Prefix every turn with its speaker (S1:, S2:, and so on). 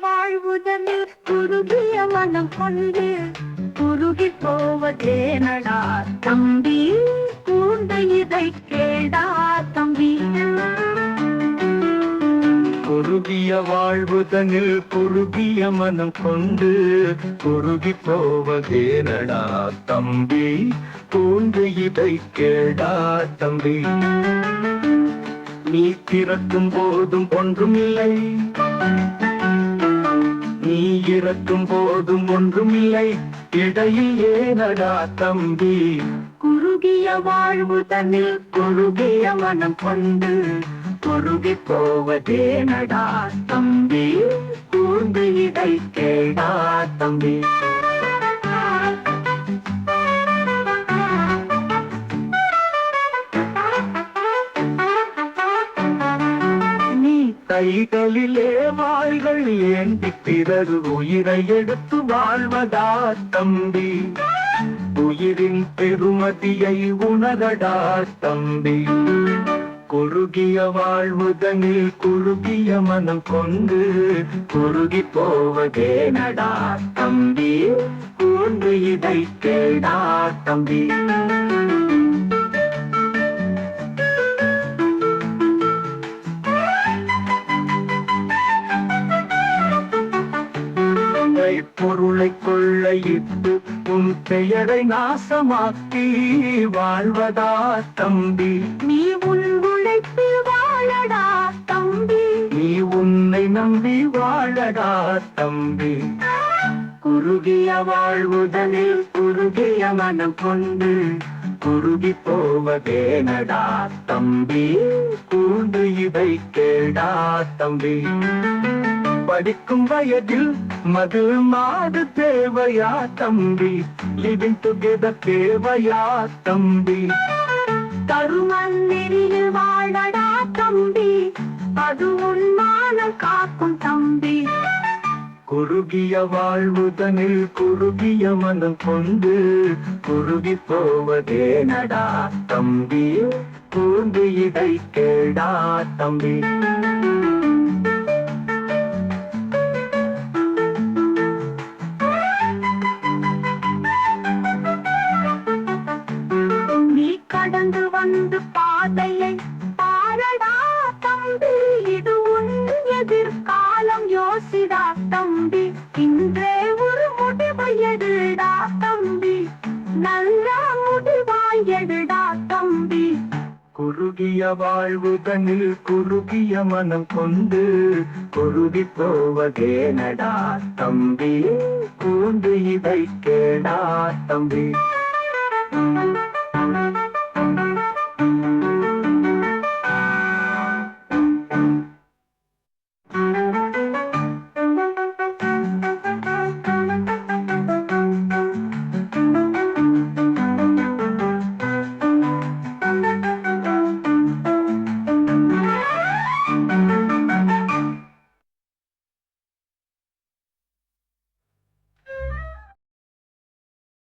S1: வாழ்வுதனில் குறுகிய மனம் கொண்டு குறுகி போவதே போவதேனடா தம்பி கூண்ட இதை கேடா தம்பி.
S2: குறுகிய வாழ்வுதனில் குறுகிய மனம் கொண்டு குறுகி போவதே போவதேனடா தம்பி கூண்டு இதை கேடா தம்பி. நீ திறக்கும் போதும் ஒன்றும் இல்லை நீ இறக்கும் போதும் ஒன்றும் இல்லை இடையில் ஏனடா தம்பி?
S1: குறுகிய வாழ்வு தன்னில் குறுகிய மனம் கொண்டு குறுகி போவதேனடா தம்பி? கூர்ந்து இதை கேடா தம்பி.
S2: கைகளிலே வாள்கள் ஏந்தி பிறகு உயிரை எடுத்து வாழ்வதா தம்பி? உயிரின் பெருமதியை உணரடா தம்பி? குறுகிய வாழ்வுதனில் குறுகிய மனம் கொண்டு குறுகி போவதேனடா தம்பி? கூண்டு இதை கேடா தம்பி? உன்னை பொருளை கொள்ளையிட்டு உன் பெயரை நாசமாக்கி வாழ்வதா தம்பி?
S1: நீ உன் உழைப்பில் வாழடா தம்பி.
S2: நீ உன்னை நம்பி வாழடா தம்பி.
S1: குறுகிய வாழ்வுதனில் குறுகிய மனம் கொண்டு
S2: குறுகி போவதேனடா தம்பி. கூண்டு இதை கேடா தம்பி. படிக்கும் வயதில் மது மாடு தேவையா தம்பி? லிவிங் டுகெதர் தேவையா தம்பி?
S1: தருமந்திரியில் வாழடா தம்பி. அது உன் மானம் காக்கும் தம்பி.
S2: குறுகிய வாழ்வுதனில் குறுகிய மனம் கொண்டு குறுகி போவதேனடா தம்பி. கூண்டு இதை கேடா தம்பி.
S1: எடுடா தம்பி. நல்ல முடிவாய் எடுடா தம்பி.
S2: குறுகிய வாழ்வுதனில் குறுகிய மனம் கொண்டு குருகி போவதேனடா தம்பி. கூண்டு இதை கேடா தம்பி.